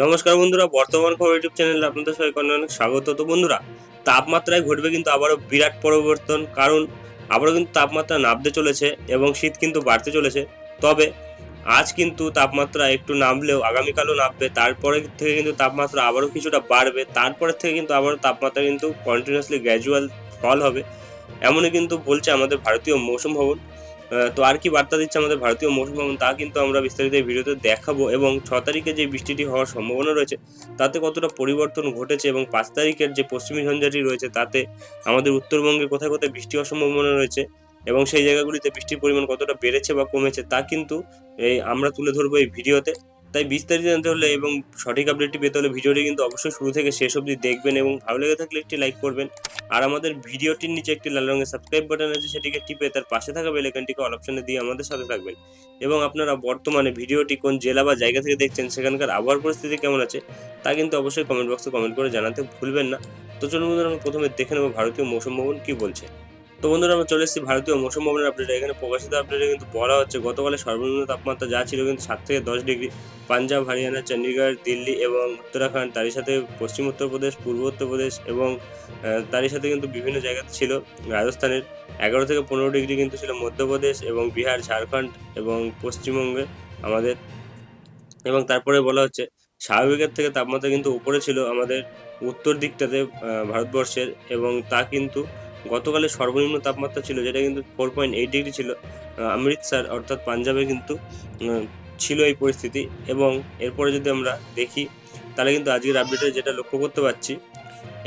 নমস্কার বন্ধুরা, বর্তমান খবর ইউটিউব চ্যানেলে আপনাদের সবাইকে অনেক স্বাগত। তো বন্ধুরা, তাপমাত্রায় ঘটবে কিন্তু আবারও বিরাট পরিবর্তন, কারণ আবারও কিন্তু তাপমাত্রা নামতে চলেছে এবং শীত কিন্তু বাড়তে চলেছে। তবে আজ কিন্তু তাপমাত্রা একটু নামলেও, আগামীকালও নামবে। তারপরে থেকে কিন্তু তাপমাত্রা আবারও কিছুটা বাড়বে। তারপরে থেকে কিন্তু আবারও তাপমাত্রা কিন্তু কন্টিনিউয়াসলি গ্র্যাজুয়াল ফল হবে। এমনই কিন্তু বলছে আমাদের ভারতীয় মৌসুম ভবন। তো আর কি বার্তা দিচ্ছে আমাদের ভারতীয় মৌসুম তা কিন্তু আমরা বিস্তারিত ভিডিওতে দেখাবো এবং ছ তারিখে যে বৃষ্টিটি হওয়ার সম্ভাবনা রয়েছে, তাতে কতটা পরিবর্তন ঘটেছে এবং পাঁচ তারিখের যে পশ্চিমী ঝঞ্ঝাটি রয়েছে, তাতে আমাদের উত্তরবঙ্গে কোথায় কোথায় বৃষ্টি হওয়ার সম্ভাবনা রয়েছে এবং সেই জায়গাগুলিতে বৃষ্টির পরিমাণ কতটা বেড়েছে বা কমেছে, তা কিন্তু এই আমরা তুলে ধরবো এই ভিডিওতে। তাই বিস্তারিত জানতে হলে এবং সঠিক আপডেটটি পেতে হলে ভিডিওটি কিন্তু অবশ্যই শুরু থেকে শেষ অবধি দেখবেন এবং ভালো লেগে থাকলে একটি লাইক করবেন। আর আমাদের ভিডিওটির নিচে একটি লাল রঙের সাবস্ক্রাইব বাটন আছে, সেটিকে টিপে তার পাশে থাকা বেল আইকনটিকে অল অপশনে দিয়ে আমাদের সাথে থাকবেন। এবং আপনারা বর্তমানে ভিডিওটি কোন জেলা বা জায়গা থেকে দেখছেন, সেখানকার আবহাওয়ার পরিস্থিতি কেমন আছে, তা কিন্তু অবশ্যই কমেন্ট বক্সে কমেন্ট করে জানাতে ভুলবেন না। তো চলুন আমরা প্রথমে দেখে নেব ভারতীয় মৌসুম ভবন কি বলছে। তো বন্ধুরা আমরা চলে এসেছি ভারতীয় মৌসুম ভবনের আপডেট এখানে প্রকাশিত আপডেটে কিন্তু বলা হচ্ছে গতকালের সর্বনিম্ন তাপমাত্রা যা ছিল কিন্তু সাত থেকে দশ ডিগ্রি। পাঞ্জাব, হরিয়ানা চণ্ডীগড় দিল্লি এবং উত্তরাখণ্ড তারই সাথে পশ্চিম উত্তরপ্রদেশ, পূর্ব উত্তরপ্রদেশ এবং তারই সাথে কিন্তু বিভিন্ন জায়গাতে ছিল। রাজস্থানের এগারো থেকে পনেরো ডিগ্রি কিন্তু ছিল মধ্যপ্রদেশ এবং বিহার, ঝাড়খণ্ড এবং পশ্চিমবঙ্গে আমাদের। এবং তারপরে বলা হচ্ছে, স্বাভাবিকের থেকে তাপমাত্রা কিন্তু উপরে ছিল আমাদের উত্তর দিকটাতে ভারতবর্ষের এবং তা কিন্তু গতকালের সর্বনিম্ন তাপমাত্রা ছিল, যেটা কিন্তু ফোর পয়েন্ট এইট ডিগ্রি ছিল অমৃতসর অর্থাৎ পাঞ্জাবে কিন্তু ছিল এই পরিস্থিতি। এবং এরপরে যদি আমরা দেখি, তাহলে কিন্তু আজকের আপডেটে যেটা লক্ষ্য করতে পারছি,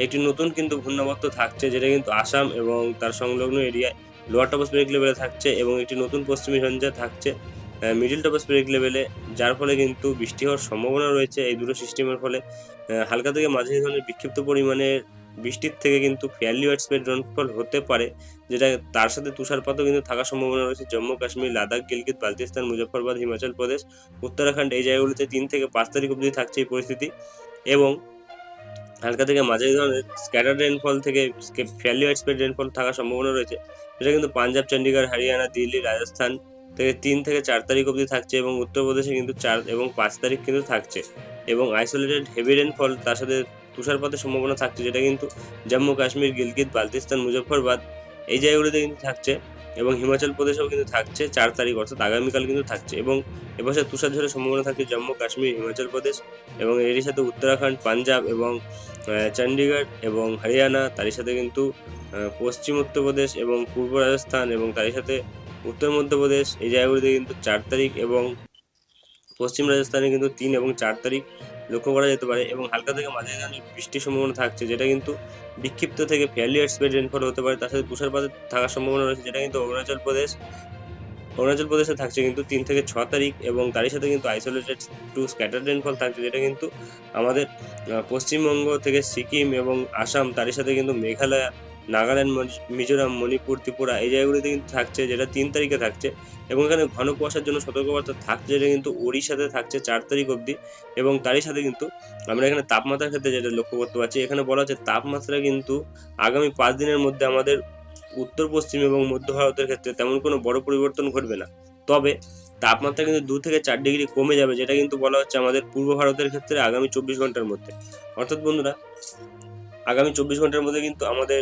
একটি নতুন কিন্তু ঘূর্ণাবর্ত থাকছে, যেটা কিন্তু আসাম এবং তার সংলগ্ন এরিয়ায় লোয়ার টপোস্ফেরিক লেভেলে থাকছে এবং একটি নতুন পশ্চিমী ঝঞ্ঝা থাকছে মিডিল টপোস্ফেরিক লেভেলে যার ফলে কিন্তু বৃষ্টি হওয়ার সম্ভাবনা রয়েছে। এই দুটো সিস্টেমের ফলে হালকা থেকে মাঝারি ধরনের বিক্ষিপ্ত পরিমাণের বৃষ্টির থেকে কিন্তু ফেয়ারলি ওয়াইড স্প্রেড রেনফল হতে পারে, যেটা তার সাথে তুষারপাতও কিন্তু থাকার সম্ভাবনা রয়েছে। জম্মু, কাশ্মীর, লাদাখ, গিলগিত বালতিস্তান মুজফ্ফরবাদ হিমাচল প্রদেশ, উত্তরাখণ্ড এই জায়গাগুলিতে তিন থেকে পাঁচ তারিখ অবধি থাকছে এই পরিস্থিতি। এবং হালকা থেকে মাঝারি ধরনের স্ক্যাটার রেনফল থেকে ফেয়ারলি ওয়াইড স্প্রেড রেনফল থাকার সম্ভাবনা রয়েছে। যেটা কিন্তু পাঞ্জাব, চণ্ডীগড়, হরিয়ানা, দিল্লি, রাজস্থান থেকে তিন থেকে চার তারিখ অবধি থাকছে এবং উত্তরপ্রদেশে কিন্তু চার এবং পাঁচ তারিখ কিন্তু থাকছে। এবং আইসোলেটেড হেভি রেনফল তার সাথে তুষারপাতের সম্ভাবনা থাকছে, যেটা কিন্তু জম্মু কাশ্মীর, গিলগিত বালতিস্তান মুজফ্ফরবাদ, এই জায়গাগুলিতে কিন্তু থাকছে এবং হিমাচল প্রদেশেও কিন্তু থাকছে, চার তারিখ অর্থাৎ আগামীকাল কিন্তু থাকছে এবং এবছর তুষার ঝড়ের সম্ভাবনা থাকছে জম্মু, কাশ্মীর, হিমাচল প্রদেশ এবং এরই সাথে উত্তরাখণ্ড, পাঞ্জাব এবং চণ্ডীগড় এবং হরিয়ানা, তারই সাথে কিন্তু পশ্চিম উত্তরপ্রদেশ এবং পূর্ব রাজস্থান এবং তারই সাথে উত্তর মধ্যপ্রদেশ এই জায়গাগুলিতে কিন্তু চার তারিখ এবং পশ্চিম রাজস্থানে কিন্তু তিন এবং চার তারিখ লক্ষ্য করা যেতে পারে এবং হালকা থেকে মাঝারি ধরনের বৃষ্টির সম্ভাবনা থাকছে, যেটা কিন্তু বিক্ষিপ্ত থেকে ফেয়ারলি স্প্রেড রেনফল হতে পারে। তার সাথে তুষারপাতের থাকার সম্ভাবনা রয়েছে, যেটা কিন্তু অরুণাচল প্রদেশ, অরুণাচল প্রদেশে থাকছে কিন্তু তিন থেকে ছ তারিখ এবং তারই সাথে কিন্তু আইসোলেটেড টু স্ক্যাটার রেনফল থাকছে, যেটা কিন্তু আমাদের পশ্চিমবঙ্গ থেকে সিকিম এবং আসাম, তারই সাথে কিন্তু মেঘালয় নাগাল্যান্ড মিজোরাম, মণিপুর, ত্রিপুরা এই জায়গাগুলিতে কিন্তু থাকছে, যেটা তিন তারিখে থাকছে। এবং এখানে ঘন কুয়াশার জন্য সতর্কবার্তা থাকছে, যেটা কিন্তু ওড়িশাতে থাকছে চার তারিখ অবধি। এবং তারই সাথে কিন্তু আমরা এখানে তাপমাত্রার ক্ষেত্রে যেটা লক্ষ্য করতে পারছি, এখানে বলা হচ্ছে তাপমাত্রা কিন্তু আগামী পাঁচ দিনের মধ্যে আমাদের উত্তর, পশ্চিম এবং মধ্য ভারতের ক্ষেত্রে তেমন কোনো বড় পরিবর্তন ঘটবে না। তবে তাপমাত্রা কিন্তু দু থেকে চার ডিগ্রি কমে যাবে, যেটা কিন্তু বলা হচ্ছে আমাদের পূর্ব ভারতের ক্ষেত্রে আগামী চব্বিশ ঘণ্টার মধ্যে। অর্থাৎ বন্ধুরা, আগামী চব্বিশ ঘণ্টার মধ্যে কিন্তু আমাদের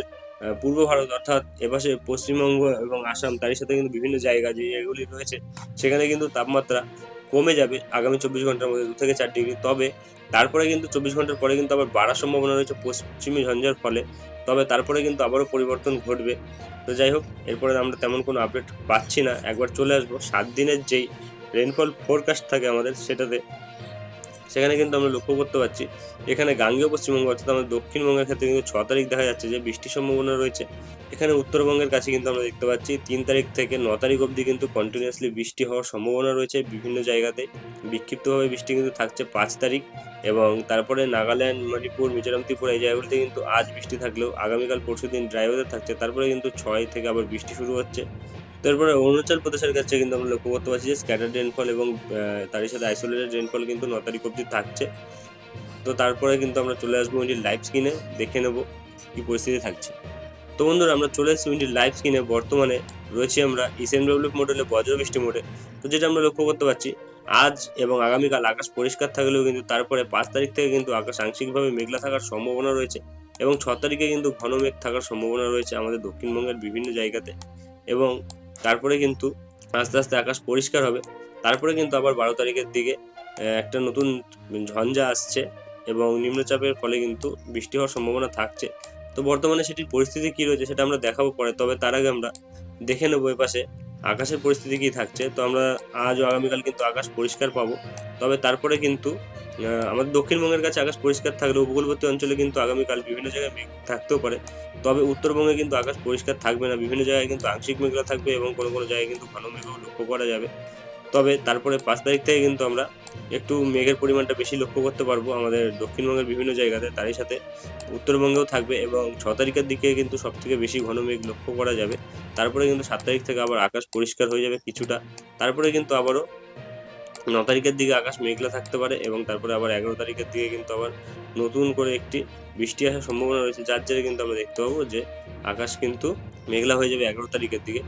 পূর্ব ভারত অর্থাৎ এপাশে পশ্চিমবঙ্গ এবং আসাম, তারই সাথে কিন্তু বিভিন্ন জায়গা যে জায়গাগুলি রয়েছে, সেখানে কিন্তু তাপমাত্রা কমে যাবে আগামী চব্বিশ ঘণ্টার মধ্যে, দু থেকে চার ডিগ্রি। তবে তারপরে কিন্তু চব্বিশ ঘণ্টার পরে কিন্তু আবার বাড়ার সম্ভাবনা রয়েছে পশ্চিমী ঝঞ্ঝার ফলে। তবে তারপরে কিন্তু আবারও পরিবর্তন ঘটবে। তো যাই হোক, এরপরে আমরা তেমন কোনো আপডেট পাচ্ছি না। একবার চলে আসব। সাত দিনের যেই রেনফল ফোরকাস্ট থাকে আমাদের, সেটাতে সেখানে কিন্তু আমরা লক্ষ্য করতে পারছি, এখানে গাঙ্গেয় পশ্চিমবঙ্গ অর্থাৎ আমাদের দক্ষিণবঙ্গের ক্ষেত্রে কিন্তু ছ তারিখ দেখা যাচ্ছে যে বৃষ্টির সম্ভাবনা রয়েছে। এখানে উত্তরবঙ্গের কাছে কিন্তু আমরা দেখতে পাচ্ছি, তিন তারিখ থেকে ন তারিখ অবধি কিন্তু কন্টিনিউয়াসলি বৃষ্টি হওয়ার সম্ভাবনা রয়েছে বিভিন্ন জায়গাতে। বিক্ষিপ্তভাবে বৃষ্টি কিন্তু থাকছে পাঁচ তারিখ এবং তারপরে নাগাল্যান্ড, মণিপুর, মিজোরাম, ত্রিপুরা এই জায়গাগুলিতে কিন্তু আজ বৃষ্টি থাকলেও আগামীকাল পরশু দিন ড্রাই ওয়েদার থাকছে, তারপরে কিন্তু ছয় থেকে আবার বৃষ্টি শুরু হচ্ছে। তারপরে অরুণাচল প্রদেশের কাছে কিন্তু আমরা লক্ষ্য করতে পারছি যে স্ক্যাটার রেনফল এবং তারই সাথে আইসোলেটেড রেনফল কিন্তু ন তারিখ অবধি থাকছে। তো তারপরে কিন্তু আমরা চলে আসব উইন্ডির লাইভ স্ক্রিনে দেখে নেব কি পরিস্থিতি থাকছে। তো বন্ধুরা, আমরা চলে এসেছি উইন্ডির লাইভ স্ক্রিনে বর্তমানে রয়েছি আমরা ইসেন ডেভেলপ মডেলে বজ্র বৃষ্টি মোডে তো যেটা আমরা লক্ষ্য করতে পারছি, আজ এবং আগামীকাল আকাশ পরিষ্কার থাকলেও কিন্তু তারপরে পাঁচ তারিখ থেকে কিন্তু আকাশ আংশিকভাবে মেঘলা থাকার সম্ভাবনা রয়েছে এবং ছ তারিখে কিন্তু ঘন মেঘ থাকার সম্ভাবনা রয়েছে আমাদের দক্ষিণবঙ্গের বিভিন্ন জায়গাতে। এবং তারপরে কিন্তু আস্তে আস্তে আকাশ পরিষ্কার হবে। তারপরে কিন্তু আবার বারো তারিখের দিকে একটা নতুন ঝঞ্ঝা আসছে এবং নিম্নচাপের ফলে কিন্তু বৃষ্টি হওয়ার সম্ভাবনা থাকছে। তো বর্তমানে সেটির পরিস্থিতি কী রয়েছে সেটা আমরা দেখাবো পরে, তবে তার আগে আমরা দেখে নেব এপাশে আকাশের পরিস্থিতি কী থাকছে। তো আমরা আজ ও আগামীকাল কিন্তু আকাশ পরিষ্কার পাবো, তবে তারপরে কিন্তু আমাদের দক্ষিণবঙ্গের কাছে আকাশ পরিষ্কার থাকলে উপকূলবর্তী অঞ্চলে কিন্তু আগামীকাল বিভিন্ন জায়গায় মেঘ থাকতেও পারে। তবে উত্তরবঙ্গে কিন্তু আকাশ পরিষ্কার থাকবে না। বিভিন্ন জায়গায় কিন্তু আংশিক মেঘলা থাকবে এবং কোনো কোনো জায়গায় কিন্তু ঘন মেঘও লক্ষ্য করা যাবে। তবে তারপরে পাঁচ তারিখ থেকে কিন্তু আমরা একটু মেঘের পরিমাণটা বেশি লক্ষ্য করতে পারব আমাদের দক্ষিণবঙ্গের বিভিন্ন জায়গাতে। তারই সাথে উত্তরবঙ্গেও থাকবে এবং ছ তারিখের দিকে কিন্তু সব থেকে বেশি ঘন মেঘ লক্ষ্য করা যাবে। তারপরে কিন্তু সাত তারিখ থেকে আবার আকাশ পরিষ্কার হয়ে যাবে কিছুটা। তারপরে কিন্তু আবারও ন তারিখের দিকে আকাশ মেঘলা থাকতে পারে এবং তারপরে আবার এগারো তারিখের দিকে কিন্তু আবার নতুন করে একটি বৃষ্টি আসার সম্ভাবনা রয়েছে, যার জেরে কিন্তু আমরা দেখতে পাবো যে আকাশ কিন্তু মেঘলা হয়ে যাবে এগারো তারিখের দিকে।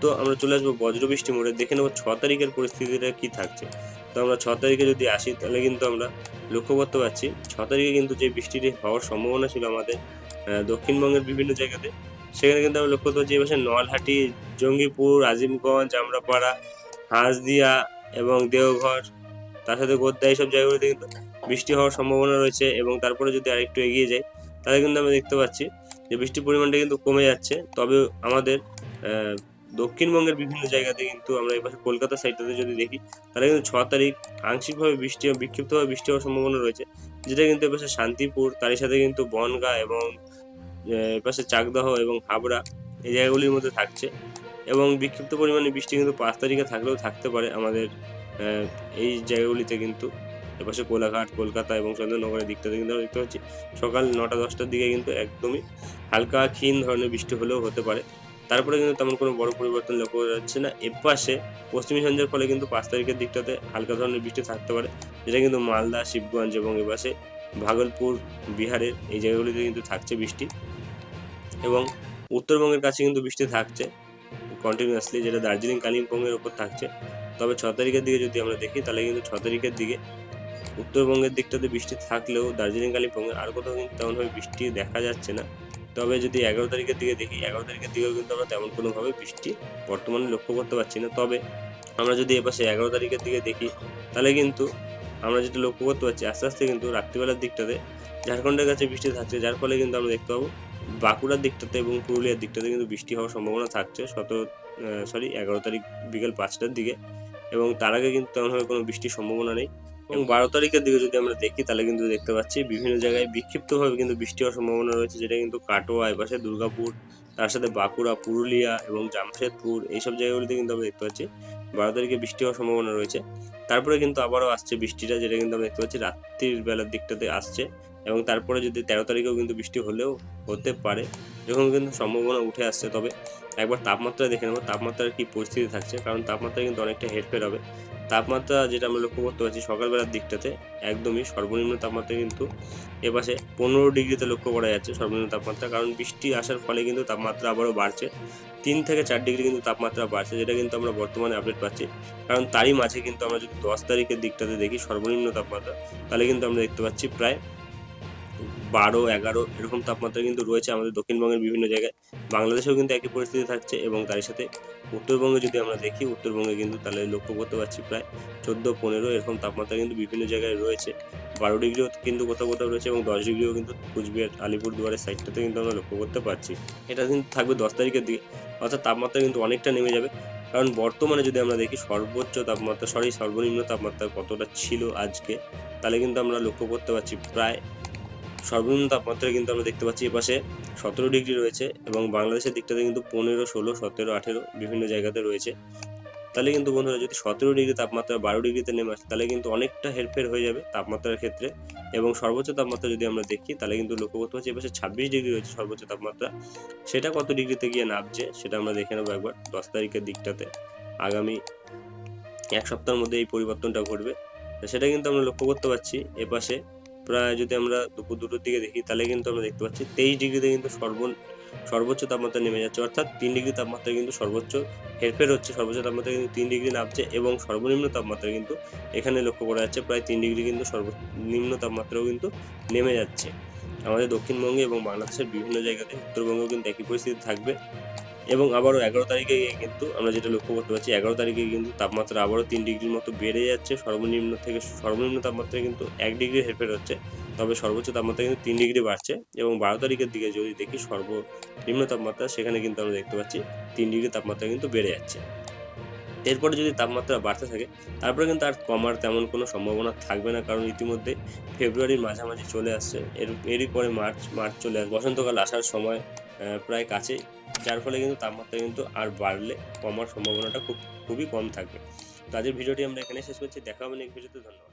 তো আমরা চলে আসব বজ্রবৃষ্টি মোড়ে, দেখে নেব ছ তারিখের পরিস্থিতিটা কি থাকছে। তো আমরা ছ তারিখে যদি আসি, তাহলে কিন্তু আমরা লক্ষ্য করতে পারছি, ছ তারিখে কিন্তু যে বৃষ্টিটি হওয়ার সম্ভাবনা ছিল আমাদের দক্ষিণবঙ্গের বিভিন্ন জায়গাতে, সেখানে কিন্তু আমরা লক্ষ্য করতে পারছি এবার নলহাটি, জঙ্গিপুর, আজিমগঞ্জ, আমরাপাড়া, হাঁসদিয়া এবং দেওঘর তার সাথে গোদ্দা এইসব জায়গাগুলিতে কিন্তু বৃষ্টি হওয়ার সম্ভাবনা রয়েছে এবং তারপরে যদি আরেকটু এগিয়ে যাই তাহলে কিন্তু আমরা দেখতে পাচ্ছি যে বৃষ্টির পরিমাণটা কিন্তু কমে যাচ্ছে। তবে আমাদের দক্ষিণবঙ্গের বিভিন্ন জায়গাতে কিন্তু আমরা এপাশে কলকাতা সাইডটাতে যদি দেখি তাহলে কিন্তু ছ তারিখ আংশিকভাবে বৃষ্টি বিক্ষিপ্তভাবে বৃষ্টি হওয়ার সম্ভাবনা রয়েছে। যেটা কিন্তু এপাশে শান্তিপুর তারই সাথে কিন্তু বনগাঁ এবং আহ, এপাশে চাকদহ এবং হাবড়া এই জায়গাগুলির মধ্যে থাকছে। এবং বিক্ষিপ্ত পরিমাণে বৃষ্টি কিন্তু পাঁচ তারিখে থাকলেও থাকতে পারে আমাদের এই জায়গাগুলিতে কিন্তু। এপাশে কোলাঘাট, কলকাতা এবং চন্দ্রনগরের দিকটাতে কিন্তু দেখতে পাচ্ছি, সকাল নটা দশটার দিকে কিন্তু একদমই হালকা ক্ষীণ ধরনের বৃষ্টি হলেও হতে পারে। তারপরে কিন্তু তেমন কোনো বড় পরিবর্তন লক্ষ্য করা যাচ্ছে না। এপাশে পশ্চিমী সন্ধ্যার ফলে কিন্তু পাঁচ তারিখের দিকটাতে হালকা ধরনের বৃষ্টি থাকতে পারে, যেটা কিন্তু মালদা, শিবগঞ্জ এবং এপাশে ভাগলপুর, বিহারের এই জায়গাগুলিতে কিন্তু থাকছে বৃষ্টি। এবং উত্তরবঙ্গের কাছে কিন্তু বৃষ্টি থাকছে। কন্টিনিউয়াসলি যেটা দার্জিলিং কালিম্পংয়ের ওপর থাকছে, তবে ছ তারিখের দিকে যদি আমরা দেখি, তাহলে কিন্তু ছ তারিখের দিকে উত্তরবঙ্গের দিকটাতে বৃষ্টি থাকলেও দার্জিলিং কালিম্পংয়ে আর কোথাও কিন্তু তেমনভাবে বৃষ্টি দেখা যাচ্ছে না। তবে যদি এগারো তারিখের দিকে দেখি, এগারো তারিখের দিকেও কিন্তু আমরা তেমন কোনোভাবে বৃষ্টি বর্তমানে লক্ষ্য করতে পারছি না। তবে আমরা যদি এপাশে এগারো তারিখের দিকে দেখি, তাহলে কিন্তু আমরা যেটা লক্ষ্য করতে পারছি, আস্তে আস্তে কিন্তু রাত্রিবেলার দিকটাতে ঝাড়খণ্ডের কাছে বৃষ্টি থাকছে, যার ফলে কিন্তু আমরা দেখতে পাবো বাঁকুড়ার দিকটাতে এবং পুরুলিয়ার দিকটাতে কিন্তু বৃষ্টি হওয়ার সম্ভাবনা থাকছে। সতেরো সরি এগারো তারিখ বিকেল পাঁচটার দিকে এবং তার আগে কিন্তু তেমনভাবে কোনো বৃষ্টির সম্ভাবনা নেই। এবং বারো তারিখের দিকে যদি আমরা দেখি, তাহলে কিন্তু দেখতে পাচ্ছি বিভিন্ন জায়গায় বিক্ষিপ্তভাবে কিন্তু বৃষ্টি হওয়ার সম্ভাবনা রয়েছে, যেটা কিন্তু কাটোয়া, এপাশে দুর্গাপুর, তার সাথে বাঁকুড়া, পুরুলিয়া এবং জামশেদপুর এইসব জায়গাগুলিতে কিন্তু আমরা দেখতে পাচ্ছি বারো তারিখে বৃষ্টি হওয়ার সম্ভাবনা রয়েছে। তারপরে কিন্তু আবারও আসছে বৃষ্টিটা, যেটা কিন্তু আমরা দেখতে পাচ্ছি রাত্রির বেলার দিকটাতে আসছে। এবং তারপরে যদি তেরো তারিখেও কিন্তু বৃষ্টি হলেও হতে পারে, এরকম কিন্তু সম্ভাবনা উঠে আসছে। তবে একবার তাপমাত্রা দেখে নেব, তাপমাত্রার কি পরিস্থিতি থাকছে, কারণ তাপমাত্রা কিন্তু অনেকটা হেরফের হবে। তাপমাত্রা যেটা আমরা লক্ষ্য করতে পারছি সকালবেলার দিকটাতে, একদমই সর্বনিম্ন তাপমাত্রা কিন্তু এপাশে পনেরো ডিগ্রিতে লক্ষ্য করা যাচ্ছে সর্বনিম্ন তাপমাত্রা, কারণ বৃষ্টি আসার ফলে কিন্তু তাপমাত্রা আবারও বাড়ছে। তিন থেকে চার ডিগ্রি কিন্তু তাপমাত্রা বাড়ছে, যেটা কিন্তু আমরা বর্তমানে আপডেট পাচ্ছি। কারণ তারই মাঝে কিন্তু আমরা যদি দশ তারিখের দিকটাতে দেখি সর্বনিম্ন তাপমাত্রা, তাহলে কিন্তু আমরা দেখতে পাচ্ছি প্রায় বারো, এগারো এরকম তাপমাত্রা কিন্তু রয়েছে আমাদের দক্ষিণবঙ্গের বিভিন্ন জায়গায়। বাংলাদেশেও কিন্তু একই পরিস্থিতি থাকছে এবং তার সাথে উত্তরবঙ্গে যদি আমরা দেখি, উত্তরবঙ্গে কিন্তু তাহলে লক্ষ্য করতে পারছি প্রায় চোদ্দ, পনেরো এরকম তাপমাত্রা কিন্তু বিভিন্ন জায়গায় রয়েছে। বারো ডিগ্রিও কিন্তু কোথাও কোথাও রয়েছে এবং দশ ডিগ্রিও কিন্তু কুচবিহার আলিপুর দুয়ারের সাইডটাতে কিন্তু আমরা লক্ষ্য করতে পারছি। এটা কিন্তু থাকবে দশ তারিখের দিকে। অর্থাৎ তাপমাত্রা কিন্তু অনেকটা নেমে যাবে। কারণ বর্তমানে যদি আমরা দেখি, সর্বোচ্চ তাপমাত্রা, সরি, সর্বনিম্ন তাপমাত্রা কতটা ছিল আজকে, তাহলে কিন্তু আমরা লক্ষ্য করতে পারছি প্রায় সর্বনিম্ন তাপমাত্রা কিন্তু আমরা দেখতে পাচ্ছি এপাশে সতেরো ডিগ্রি রয়েছে এবং বাংলাদেশের দিকটাতে কিন্তু পনেরো, ষোলো, সতেরো, আঠেরো বিভিন্ন জায়গাতে রয়েছে। তাহলে কিন্তু বন্ধুরা যদি সতেরো ডিগ্রি তাপমাত্রা বারো ডিগ্রিতে নেমে আসে, তাহলে কিন্তু অনেকটা হেরফের হয়ে যাবে তাপমাত্রার ক্ষেত্রে এবং সর্বোচ্চ তাপমাত্রা যদি আমরা দেখি, তাহলে কিন্তু লক্ষ্য করতে পারছি এপাশে ছাব্বিশ ডিগ্রি রয়েছে সর্বোচ্চ তাপমাত্রা। সেটা কত ডিগ্রিতে গিয়ে নামছে সেটা আমরা দেখে নেব একবার দশ তারিখের দিকটাতে। আগামী এক সপ্তাহের মধ্যে এই পরিবর্তনটা ঘটবে। সেটা কিন্তু আমরা লক্ষ্য করতে পারছি এপাশে প্রায় যদি আমরা দুপুর দুটোর দিকে দেখি, তাহলে কিন্তু আমরা দেখতে পাচ্ছি তেইশ ডিগ্রিতে কিন্তু সর্ব সর্বোচ্চ তাপমাত্রা নেমে যাচ্ছে। অর্থাৎ তিন ডিগ্রি তাপমাত্রা কিন্তু সর্বোচ্চ হেরফের হচ্ছে, সর্বোচ্চ তাপমাত্রা কিন্তু তিন ডিগ্রি নামছে এবং সর্বনিম্ন তাপমাত্রা কিন্তু এখানে লক্ষ্য করা যাচ্ছে প্রায় তিন ডিগ্রি কিন্তু সর্বনিম্ন তাপমাত্রাও কিন্তু নেমে যাচ্ছে। আমাদের দক্ষিণবঙ্গে এবং বাংলাদেশের বিভিন্ন জায়গাতে উত্তরবঙ্গেও কিন্তু একই পরিস্থিতি থাকবে। এবং আবারও এগারো তারিখে গিয়ে কিন্তু আমরা যেটা লক্ষ্য করতে পারছি, এগারো তারিখে কিন্তু তাপমাত্রা আবারও তিন ডিগ্রির মতো বেড়ে যাচ্ছে। সর্বনিম্ন থেকে, সর্বনিম্ন তাপমাত্রা কিন্তু এক ডিগ্রি হেরফের হচ্ছে, তবে সর্বোচ্চ তাপমাত্রা কিন্তু তিন ডিগ্রি বাড়ছে এবং বারো তারিখের দিকে যদি দেখি সর্বনিম্ন তাপমাত্রা, সেখানে কিন্তু আমরা দেখতে পাচ্ছি তিন ডিগ্রি তাপমাত্রা কিন্তু বেড়ে যাচ্ছে। এরপরে যদি তাপমাত্রা বাড়তে থাকে, তারপরে কিন্তু আর কমার তেমন কোনো সম্ভাবনা থাকবে না, কারণ ইতিমধ্যে ফেব্রুয়ারির মাঝামাঝি চলে আসছে। এর, এরই পরে মার্চ মার্চ চলে আসবে। বসন্তকাল আসার সময় প্রায় কাছে, যার ফলে কিন্তু তাপমাত্রা কিন্তু আর বাড়লে কমার সম্ভাবনাটা খুব, খুবই কম থাকবে। তাদের ভিডিওটি আমরা এখানে শেষ করছি। দেখা হবে নেক্সট ভিডিওতে ধন্যবাদ।